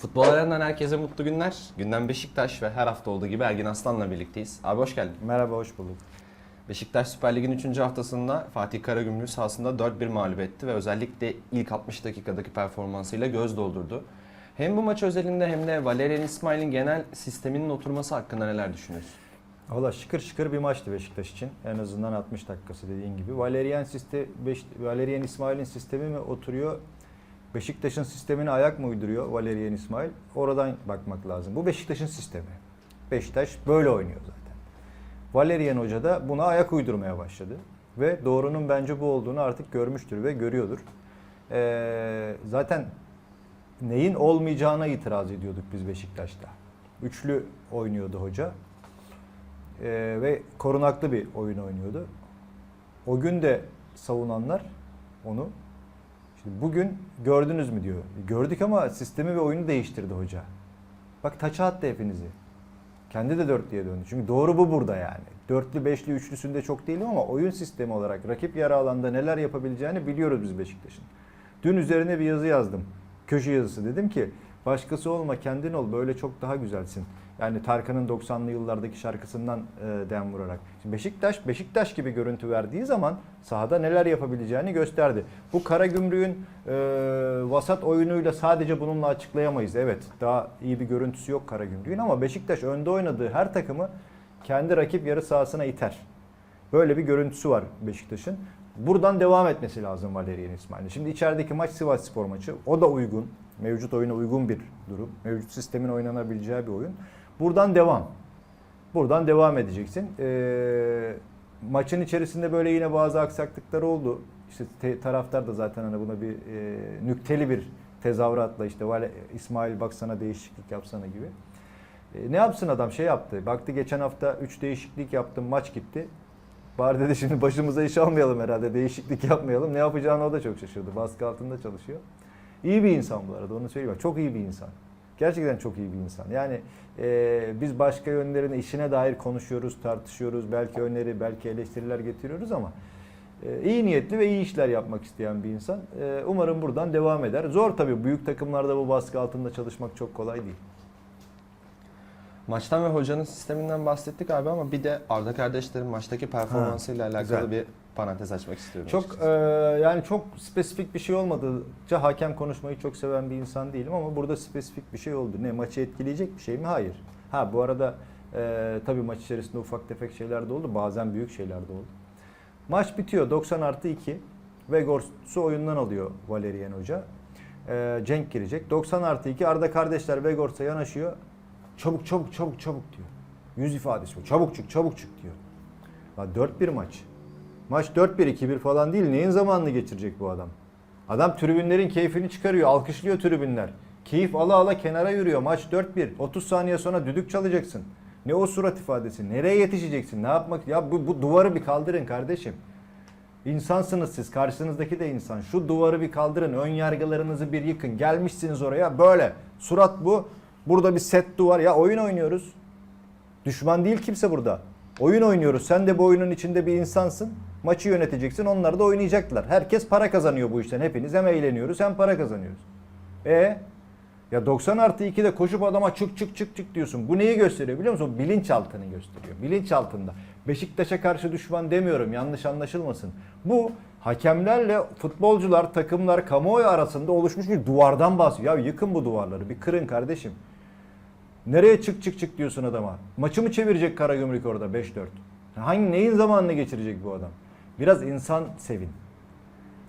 Futbol arenasından herkese mutlu günler. Gündem Beşiktaş ve her hafta olduğu gibi Ergin Aslan'la birlikteyiz. Abi hoş geldin. Merhaba, hoş bulduk. Beşiktaş Süper Lig'in 3. haftasında Fatih Karagümrük sahasında 4-1 mağlup etti ve özellikle ilk 60 dakikadaki performansıyla göz doldurdu. Hem bu maç özelinde hem de Valerian İsmail'in genel sisteminin oturması hakkında neler düşünüyorsun? Valla şıkır şıkır bir maçtı Beşiktaş için. En azından 60 dakikası dediğin gibi. Valerian, siste, Beş, Valerian İsmail'in sistemi mi oturuyor? Beşiktaş'ın sistemine ayak mı uyduruyor Valerian İsmail? Oradan bakmak lazım. Bu Beşiktaş'ın sistemi. Beşiktaş böyle oynuyor zaten. Valerian Hoca da buna ayak uydurmaya başladı. Ve doğrunun bence bu olduğunu artık görmüştür ve görüyordur. Ee, zaten neyin olmayacağına itiraz ediyorduk biz Beşiktaş'ta. Üçlü oynuyordu hoca. Ee, ve korunaklı bir oyun oynuyordu. O gün de savunanlar onu Şimdi bugün gördünüz mü diyor. Gördük ama sistemi ve oyunu değiştirdi hoca. Bak taça attı hepinizi. Kendi de dörtlüye döndü. Çünkü doğru bu burada yani. Dörtlü, beşli, üçlüsünde çok değilim ama oyun sistemi olarak rakip yarı alanda neler yapabileceğini biliyoruz biz Beşiktaş'ın. Dün üzerine bir yazı yazdım. Köşe yazısı. Dedim ki başkası olma kendin ol böyle çok daha güzelsin. Yani Tarkan'ın 90'lı yıllardaki şarkısından e, dem vurarak. Şimdi Beşiktaş, Beşiktaş gibi görüntü verdiği zaman sahada neler yapabileceğini gösterdi. Bu Karagümrük'ün e, vasat oyunuyla sadece bununla açıklayamayız. Evet daha iyi bir görüntüsü yok Karagümrük'ün ama Beşiktaş önde oynadığı her takımı kendi rakip yarı sahasına iter. Böyle bir görüntüsü var Beşiktaş'ın. Buradan devam etmesi lazım Valerian İsmail'in. Şimdi içerideki maç Sivas Spor maçı. O da uygun. Mevcut oyuna uygun bir durum. Mevcut sistemin oynanabileceği bir oyun. Buradan devam. Buradan devam edeceksin. Ee, maçın içerisinde böyle yine bazı aksaklıklar oldu. İşte te- taraftar da zaten hani buna bir e, nükteli bir tezahüratla işte Vale, İsmail baksana değişiklik yapsana gibi. E, ne yapsın adam şey yaptı. Baktı geçen hafta 3 değişiklik yaptım maç gitti. Bari dedi şimdi başımıza iş almayalım herhalde değişiklik yapmayalım. Ne yapacağını o da çok şaşırdı. Baskı altında çalışıyor. İyi bir insan bu arada onu söyleyeyim. Çok iyi bir insan. Gerçekten çok iyi bir insan. Yani e, biz başka yönlerini işine dair konuşuyoruz, tartışıyoruz. Belki öneri, belki eleştiriler getiriyoruz ama e, iyi niyetli ve iyi işler yapmak isteyen bir insan. E, umarım buradan devam eder. Zor tabii. Büyük takımlarda bu baskı altında çalışmak çok kolay değil. Maçtan ve hocanın sisteminden bahsettik abi ama bir de Arda kardeşlerin maçtaki performansıyla alakalı güzel. bir parantez açmak istiyorum. Çok e, yani çok spesifik bir şey olmadıkça hakem konuşmayı çok seven bir insan değilim ama burada spesifik bir şey oldu. Ne maçı etkileyecek bir şey mi? Hayır. Ha bu arada e, tabii maç içerisinde ufak tefek şeyler de oldu. Bazen büyük şeyler de oldu. Maç bitiyor 90 artı 2. Vegors'u oyundan alıyor Valerian Hoca. E, Cenk girecek. 90 artı 2 Arda kardeşler Vegors'a yanaşıyor. Çabuk çabuk çabuk çabuk diyor. Yüz ifadesi bu. Çabuk çık çabuk çık diyor. Ya 4-1 maç. Maç 4-1 2-1 falan değil. Neyin zamanını geçirecek bu adam? Adam tribünlerin keyfini çıkarıyor. Alkışlıyor tribünler. Keyif ala ala kenara yürüyor. Maç 4-1. 30 saniye sonra düdük çalacaksın. Ne o surat ifadesi? Nereye yetişeceksin? Ne yapmak? Ya bu, bu duvarı bir kaldırın kardeşim. İnsansınız siz. Karşınızdaki de insan. Şu duvarı bir kaldırın. Ön yargılarınızı bir yıkın. Gelmişsiniz oraya böyle. Surat bu. Burada bir set duvar. Ya oyun oynuyoruz. Düşman değil kimse burada. Oyun oynuyoruz. Sen de bu oyunun içinde bir insansın. Maçı yöneteceksin. Onlar da oynayacaklar. Herkes para kazanıyor bu işten. Hepiniz hem eğleniyoruz hem para kazanıyoruz. E ya 90 artı 2'de koşup adama çık çık çık çık diyorsun. Bu neyi gösteriyor biliyor musun? Bilinçaltını gösteriyor. Bilinçaltında. Beşiktaş'a karşı düşman demiyorum. Yanlış anlaşılmasın. Bu hakemlerle futbolcular, takımlar, kamuoyu arasında oluşmuş bir duvardan bahsediyor. Ya yıkın bu duvarları. Bir kırın kardeşim. Nereye çık çık çık diyorsun adama? Maçı mı çevirecek Karagümrük orada 5-4? Hangi neyin zamanını geçirecek bu adam? Biraz insan sevin.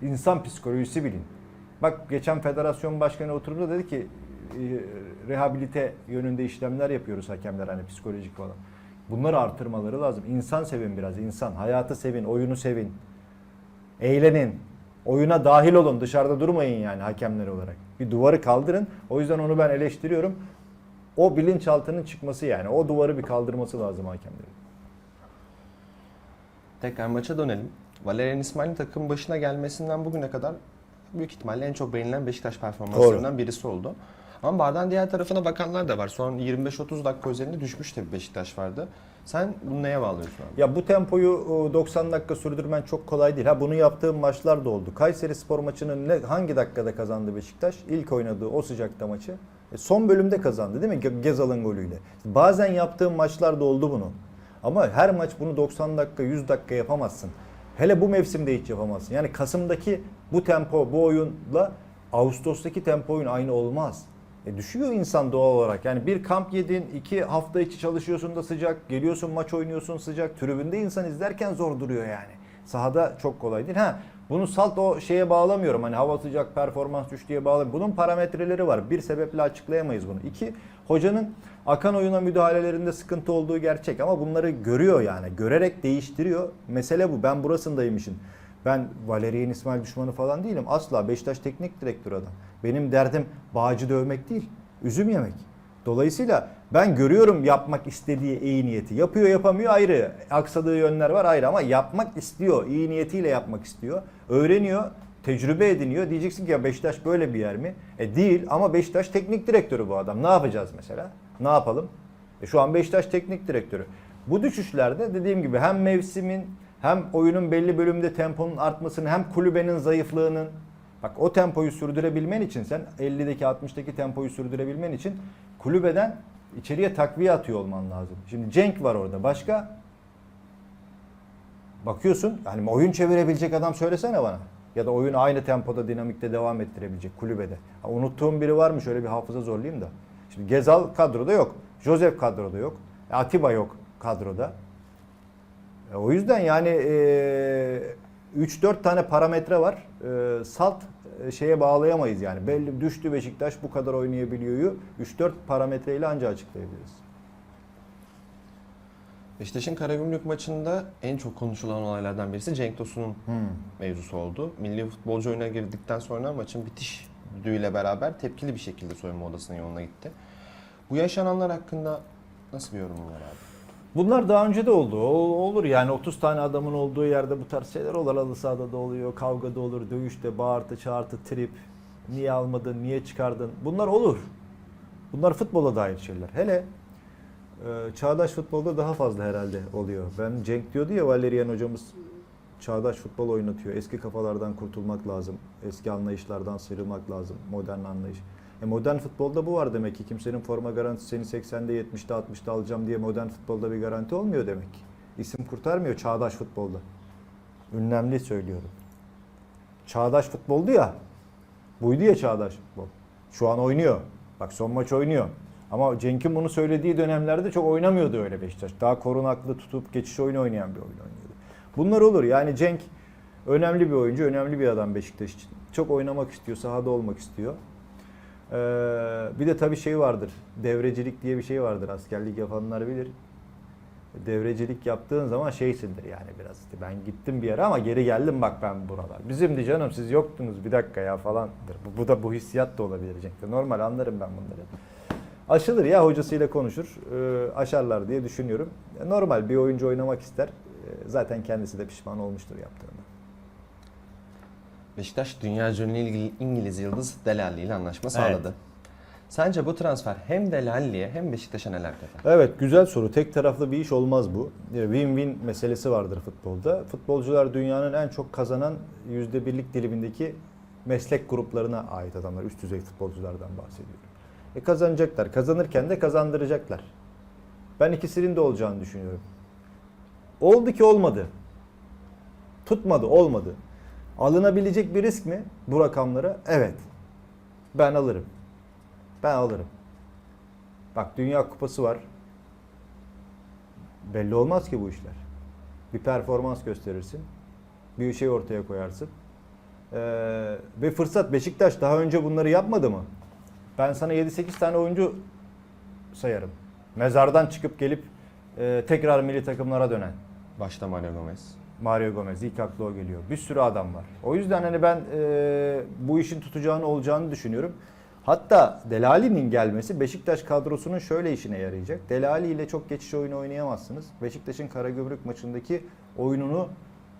İnsan psikolojisi bilin. Bak geçen federasyon başkanı oturup da dedi ki rehabilite yönünde işlemler yapıyoruz hakemler hani psikolojik falan. Bunları artırmaları lazım. İnsan sevin biraz insan. Hayatı sevin, oyunu sevin. Eğlenin. Oyuna dahil olun. Dışarıda durmayın yani hakemler olarak. Bir duvarı kaldırın. O yüzden onu ben eleştiriyorum. O bilinçaltının çıkması yani. O duvarı bir kaldırması lazım hakemlerin. Tekrar maça dönelim. Valerian İsmail'in takım başına gelmesinden bugüne kadar büyük ihtimalle en çok beğenilen Beşiktaş performanslarından birisi oldu. Ama bardağın diğer tarafına bakanlar da var. Son 25-30 dakika üzerinde düşmüş bir Beşiktaş vardı. Sen bunu neye bağlıyorsun abi? Ya bu tempoyu o, 90 dakika sürdürmen çok kolay değil. Ha bunu yaptığım maçlar da oldu. Kayseri Spor maçını ne, hangi dakikada kazandı Beşiktaş? İlk oynadığı o sıcakta maçı. E, son bölümde kazandı değil mi? Ge- Gezal'ın golüyle. Bazen yaptığım maçlar da oldu bunu. Ama her maç bunu 90 dakika, 100 dakika yapamazsın. Hele bu mevsimde hiç yapamazsın. Yani Kasım'daki bu tempo, bu oyunla Ağustos'taki tempo oyun aynı olmaz. E düşüyor insan doğal olarak. Yani bir kamp yedin, iki hafta içi çalışıyorsun da sıcak, geliyorsun maç oynuyorsun sıcak. Tribünde insan izlerken zor duruyor yani. Sahada çok kolay değil. Ha bunu salt o şeye bağlamıyorum. Hani hava sıcak, performans düştü diye bağlamıyorum. Bunun parametreleri var. Bir sebeple açıklayamayız bunu. İki, hocanın akan oyuna müdahalelerinde sıkıntı olduğu gerçek. Ama bunları görüyor yani. Görerek değiştiriyor. Mesele bu. Ben burasındayım işin. Ben Valerian İsmail düşmanı falan değilim. Asla Beşiktaş teknik direktörü adam. Benim derdim bağcı dövmek değil, üzüm yemek. Dolayısıyla ben görüyorum yapmak istediği iyi niyeti. Yapıyor yapamıyor ayrı. Aksadığı yönler var ayrı ama yapmak istiyor. iyi niyetiyle yapmak istiyor. Öğreniyor, tecrübe ediniyor. Diyeceksin ki ya Beşiktaş böyle bir yer mi? E değil ama Beşiktaş teknik direktörü bu adam. Ne yapacağız mesela? Ne yapalım? E şu an Beşiktaş teknik direktörü. Bu düşüşlerde dediğim gibi hem mevsimin hem oyunun belli bölümde temponun artmasını hem kulübenin zayıflığının bak o tempoyu sürdürebilmen için sen 50'deki 60'daki tempoyu sürdürebilmen için kulübeden içeriye takviye atıyor olman lazım. Şimdi Cenk var orada. Başka bakıyorsun yani oyun çevirebilecek adam söylesene bana. Ya da oyunu aynı tempoda dinamikte devam ettirebilecek kulübede. Ha, unuttuğum biri var mı? Şöyle bir hafıza zorlayayım da. Şimdi Gezal kadroda yok. Joseph kadroda yok. Atiba yok kadroda. E, O yüzden yani e, 3-4 tane parametre var. E, salt e, şeye bağlayamayız yani. Belli düştü Beşiktaş bu kadar oynayabiliyor'yu 3-4 parametreyle anca açıklayabiliriz. Beşiktaş'ın Karagümrük maçında en çok konuşulan olaylardan birisi Cenk Tosun'un mevzusu oldu. Milli futbolcu oyuna girdikten sonra maçın bitiş düdüğüyle beraber tepkili bir şekilde soyunma odasının yoluna gitti. Bu yaşananlar hakkında nasıl bir yorumun var abi? Bunlar daha önce de oldu. O, olur yani 30 tane adamın olduğu yerde bu tarz şeyler olur. Halı sahada da oluyor, kavgada olur, dövüşte bağırtı, çağırtı, trip. Niye almadın, niye çıkardın? Bunlar olur. Bunlar futbola dair şeyler. Hele e, çağdaş futbolda daha fazla herhalde oluyor. Ben Cenk diyordu ya Valerian hocamız çağdaş futbol oynatıyor. Eski kafalardan kurtulmak lazım. Eski anlayışlardan sıyrılmak lazım. Modern anlayış. E modern futbolda bu var demek ki. Kimsenin forma garantisi seni 80'de 70'de 60'da alacağım diye modern futbolda bir garanti olmuyor demek ki. İsim kurtarmıyor çağdaş futbolda. Ünlemli söylüyorum. Çağdaş futboldu ya. Buydu ya çağdaş futbol. Şu an oynuyor. Bak son maç oynuyor. Ama Cenk'in bunu söylediği dönemlerde çok oynamıyordu öyle Beşiktaş. Daha korunaklı tutup geçiş oyunu oynayan bir oyun oynuyordu. Bunlar olur. Yani Cenk önemli bir oyuncu, önemli bir adam Beşiktaş için. Çok oynamak istiyor, sahada olmak istiyor. Ee, bir de tabii şey vardır. Devrecilik diye bir şey vardır. Askerlik yapanlar bilir. Devrecilik yaptığın zaman şeysindir yani biraz. Ben gittim bir yere ama geri geldim bak ben buralar. Bizimdi canım siz yoktunuz bir dakika ya falandır. Bu, bu da bu hissiyat da olabilecek. Normal anlarım ben bunları. Aşılır ya hocasıyla konuşur. e, aşarlar diye düşünüyorum. E, Normal bir oyuncu oynamak ister. E, zaten kendisi de pişman olmuştur yaptığında. Beşiktaş dünya ünlü İngil- İngiliz yıldız Delali ile anlaşma Evet. sağladı. Sence bu transfer hem Delali'ye hem Beşiktaş'a neler katar? Evet güzel soru. Tek taraflı bir iş olmaz bu. E, Win-win meselesi vardır futbolda. Futbolcular dünyanın en çok kazanan yüzde birlik dilimindeki meslek gruplarına ait adamlar. Üst düzey futbolculardan bahsediyorum. E kazanacaklar. Kazanırken de kazandıracaklar. Ben ikisinin de olacağını düşünüyorum. Oldu ki olmadı. Tutmadı, olmadı. Alınabilecek bir risk mi bu rakamlara? Evet. Ben alırım. Ben alırım. Bak Dünya Kupası var. Belli olmaz ki bu işler. Bir performans gösterirsin. Bir şey ortaya koyarsın. Ee, ve fırsat Beşiktaş daha önce bunları yapmadı mı? Ben sana 7-8 tane oyuncu sayarım. Mezardan çıkıp gelip e, tekrar milli takımlara dönen. Başta Mario Gomez. Mario Gomez ilk akla o geliyor. Bir sürü adam var. O yüzden hani ben e, bu işin tutacağını olacağını düşünüyorum. Hatta Delali'nin gelmesi Beşiktaş kadrosunun şöyle işine yarayacak. Delali ile çok geçiş oyunu oynayamazsınız. Beşiktaş'ın Karagümrük maçındaki oyununu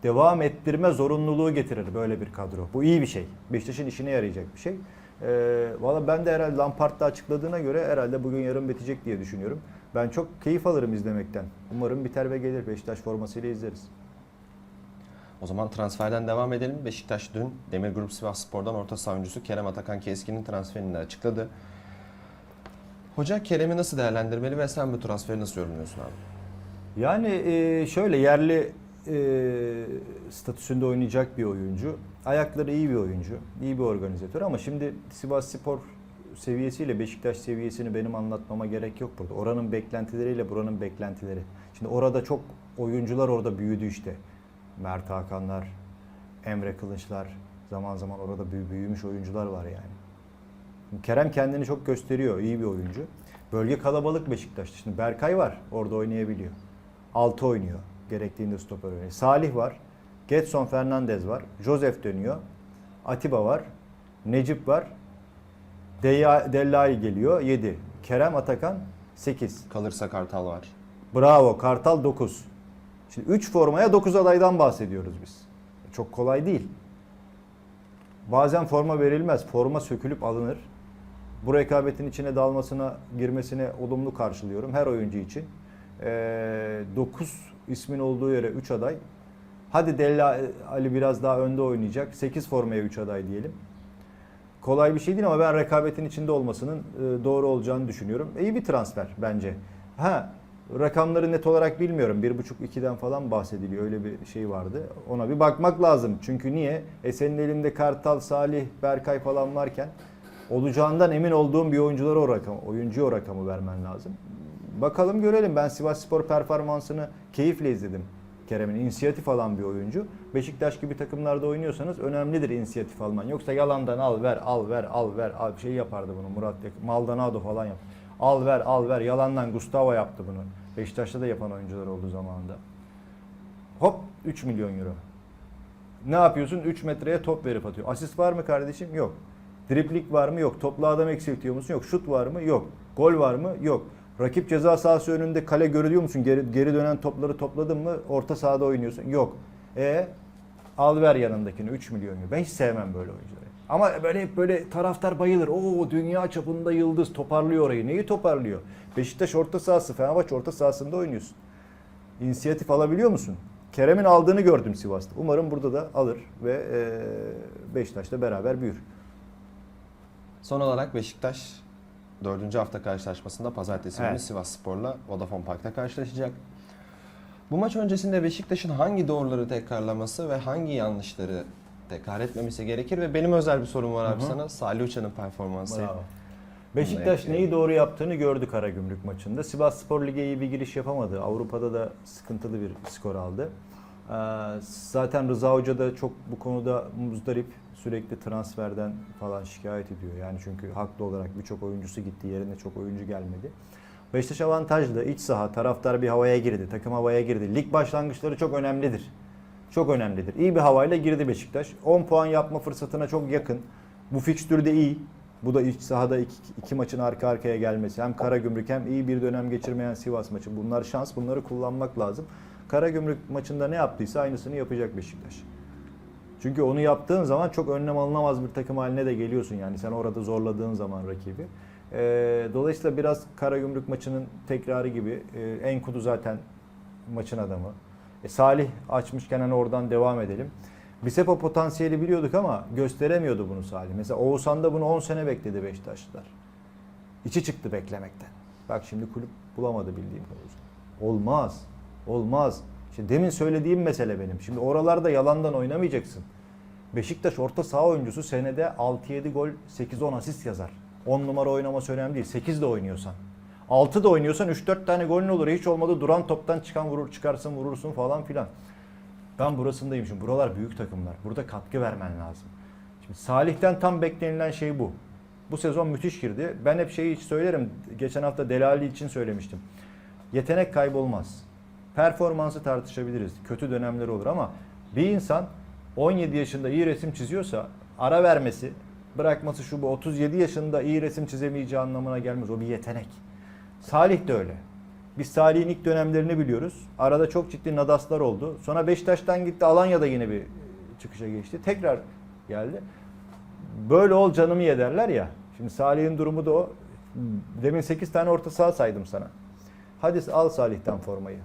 devam ettirme zorunluluğu getirir böyle bir kadro. Bu iyi bir şey. Beşiktaş'ın işine yarayacak bir şey. Ee, Valla ben de herhalde Lampard'da açıkladığına göre herhalde bugün yarın bitecek diye düşünüyorum. Ben çok keyif alırım izlemekten. Umarım biter ve gelir. Beşiktaş formasıyla izleriz. O zaman transferden devam edelim. Beşiktaş dün Demir Grup Sivas Spor'dan orta saha oyuncusu Kerem Atakan Keskin'in transferini açıkladı. Hoca Kerem'i nasıl değerlendirmeli ve sen bu transferi nasıl yorumluyorsun abi? Yani e, şöyle yerli e, statüsünde oynayacak bir oyuncu. Ayakları iyi bir oyuncu. iyi bir organizatör ama şimdi Sivas Spor seviyesiyle Beşiktaş seviyesini benim anlatmama gerek yok burada. Oranın beklentileriyle buranın beklentileri. Şimdi orada çok oyuncular orada büyüdü işte. Mert Hakanlar, Emre Kılıçlar, zaman zaman orada büyü- büyümüş oyuncular var yani. Kerem kendini çok gösteriyor. iyi bir oyuncu. Bölge kalabalık Beşiktaş'ta. Şimdi Berkay var. Orada oynayabiliyor. 6 oynuyor. Gerektiğinde stoper oynuyor. Salih var. Getson Fernandez var. Josef dönüyor. Atiba var. Necip var. Dellai geliyor. 7. Kerem Atakan 8. Kalırsa Kartal var. Bravo. Kartal 9. Şimdi 3 formaya 9 adaydan bahsediyoruz biz. Çok kolay değil. Bazen forma verilmez. Forma sökülüp alınır. Bu rekabetin içine dalmasına, girmesine olumlu karşılıyorum her oyuncu için. 9 ismin olduğu yere 3 aday. Hadi Della Ali biraz daha önde oynayacak. 8 formaya 3 aday diyelim. Kolay bir şey değil ama ben rekabetin içinde olmasının e, doğru olacağını düşünüyorum. İyi bir transfer bence. Ha rakamları net olarak bilmiyorum. 1.5-2'den falan bahsediliyor. Öyle bir şey vardı. Ona bir bakmak lazım. Çünkü niye? E senin elinde Kartal, Salih, Berkay falan varken olacağından emin olduğum bir oyunculara o rakam, oyuncuya o rakamı vermen lazım. Bakalım görelim. Ben Sivas Spor performansını keyifle izledim. Kerem'in inisiyatif alan bir oyuncu. Beşiktaş gibi takımlarda oynuyorsanız önemlidir inisiyatif alman. Yoksa yalandan al ver, al ver, al ver. Al, şey yapardı bunu Murat Maldonado falan yap. Al ver, al ver. Yalandan Gustavo yaptı bunu. Beşiktaş'ta da yapan oyuncular oldu zamanında. Hop 3 milyon euro. Ne yapıyorsun? 3 metreye top verip atıyor. Asist var mı kardeşim? Yok. Driplik var mı? Yok. Toplu adam eksiltiyor musun? Yok. Şut var mı? Yok. Gol var mı? Yok. Rakip ceza sahası önünde kale görüyor musun? Geri, geri dönen topları topladın mı? Orta sahada oynuyorsun. Yok. E al ver yanındakini 3 milyon. Ben hiç sevmem böyle oyuncuları. Ama böyle hep böyle taraftar bayılır. Oo dünya çapında yıldız toparlıyor orayı. Neyi toparlıyor? Beşiktaş orta sahası, Fenerbahçe orta sahasında oynuyorsun. İnisiyatif alabiliyor musun? Kerem'in aldığını gördüm Sivas'ta. Umarım burada da alır ve e, Beşiktaş'la beraber büyür. Son olarak Beşiktaş 4. hafta karşılaşmasında pazartesi günü Evet. Sivas Spor'la Vodafone Park'ta karşılaşacak. Bu maç öncesinde Beşiktaş'ın hangi doğruları tekrarlaması ve hangi yanlışları tekrar etmemesi gerekir ve benim özel bir sorum var abi Hı hı. sana. Salih Uçan'ın performansı. Beşiktaş neyi doğru yaptığını gördü Karagümrük maçında. Sivas Spor Lig'e iyi bir giriş yapamadı. Avrupa'da da sıkıntılı bir skor aldı. Ee, Zaten Rıza Hoca da çok bu konuda muzdarip. Sürekli transferden falan şikayet ediyor. Yani çünkü haklı olarak birçok oyuncusu gitti. Yerine çok oyuncu gelmedi. Beşiktaş avantajlı. iç saha, taraftar bir havaya girdi. Takım havaya girdi. Lig başlangıçları çok önemlidir. Çok önemlidir. İyi bir havayla girdi Beşiktaş. 10 puan yapma fırsatına çok yakın. Bu fikstürde iyi. Bu da iç sahada iki, iki maçın arka arkaya gelmesi. Hem Karagümrük hem iyi bir dönem geçirmeyen Sivas maçı. Bunlar şans. Bunları kullanmak lazım. Karagümrük maçında ne yaptıysa aynısını yapacak Beşiktaş. Çünkü onu yaptığın zaman çok önlem alınamaz bir takım haline de geliyorsun yani sen orada zorladığın zaman rakibi. Ee, dolayısıyla biraz Karagümrük maçının tekrarı gibi. Ee, Enkudu zaten maçın adamı. E, Salih açmışken hani oradan devam edelim. Biz hep o potansiyeli biliyorduk ama gösteremiyordu bunu Salih. Mesela Oğuzhan da bunu 10 sene bekledi Beşiktaşlılar. İçi çıktı beklemekten. Bak şimdi kulüp bulamadı bildiğim kadarıyla. Olmaz. Olmaz. İşte demin söylediğim mesele benim. Şimdi oralarda yalandan oynamayacaksın. Beşiktaş orta saha oyuncusu senede 6-7 gol, 8-10 asist yazar. 10 numara oynaması önemli değil. 8 de oynuyorsan. 6 da oynuyorsan 3-4 tane golün olur. Hiç olmadı duran toptan çıkan vurur, çıkarsın vurursun falan filan. Ben burasındayım şimdi. Buralar büyük takımlar. Burada katkı vermen lazım. Şimdi Salih'ten tam beklenilen şey bu. Bu sezon müthiş girdi. Ben hep şeyi söylerim. Geçen hafta Delali için söylemiştim. Yetenek kaybolmaz. Performansı tartışabiliriz. Kötü dönemleri olur ama bir insan 17 yaşında iyi resim çiziyorsa ara vermesi, bırakması şu bu 37 yaşında iyi resim çizemeyeceği anlamına gelmez. O bir yetenek. Salih de öyle. Biz Salih'in ilk dönemlerini biliyoruz. Arada çok ciddi nadaslar oldu. Sonra Beşiktaş'tan gitti. Alanya'da yine bir çıkışa geçti. Tekrar geldi. böyle ol canımı ye derler ya. Şimdi Salih'in durumu da o. Demin 8 tane orta saha saydım sana. Hadi al Salih'ten formayı.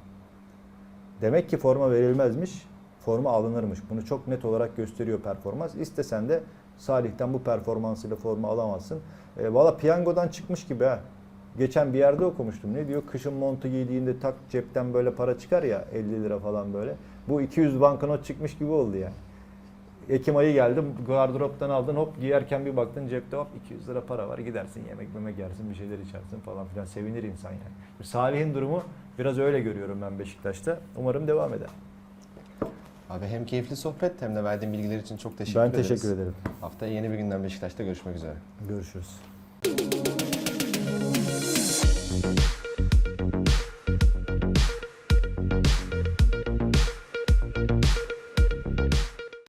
Demek ki forma verilmezmiş, forma alınırmış. Bunu çok net olarak gösteriyor performans. İstesen de Salih'ten bu performansıyla forma alamazsın. E, Valla piyangodan çıkmış gibi ha. Geçen bir yerde okumuştum. Ne diyor? Kışın montu giydiğinde tak cepten böyle para çıkar ya 50 lira falan böyle. Bu 200 banknot çıkmış gibi oldu yani. Ekim ayı geldi gardıroptan aldın hop giyerken bir baktın cepte hop 200 lira para var gidersin yemek memek yersin bir şeyler içersin falan filan sevinir insan yani. Salih'in durumu biraz öyle görüyorum ben Beşiktaş'ta. Umarım devam eder. Abi hem keyifli sohbet hem de verdiğin bilgiler için çok teşekkür ben ederiz. teşekkür ederim. Haftaya yeni bir günden Beşiktaş'ta görüşmek üzere. Görüşürüz.